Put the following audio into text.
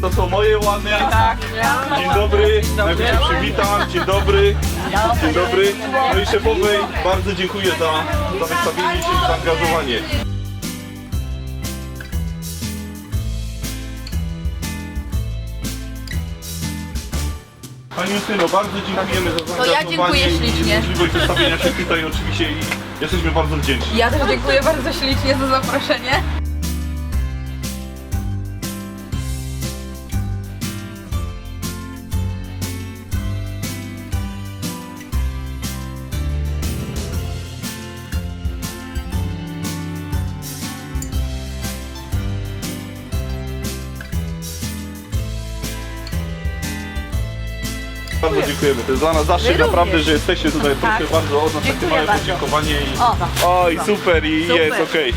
To są moje łany. Tak. Dzień dobry, najpierw się przywitam, dzień dobry, dzień dobry. No i szefowej bardzo dziękuję za, za wystawienie się i zaangażowanie. Pani Justyno, bardzo dziękujemy za zaangażowanie ja dziękuję i ślicznie. możliwość wystawienia się tutaj oczywiście i jesteśmy bardzo wdzięczni. Ja też dziękuję bardzo ślicznie za zaproszenie. Bardzo dziękujemy. To jest dla nas zaszczyt My naprawdę, również. że jesteście tutaj. Proszę bardzo od nas takie Dziękuję małe bardzo. podziękowanie i... O, Oj, super i Super. jest, okej.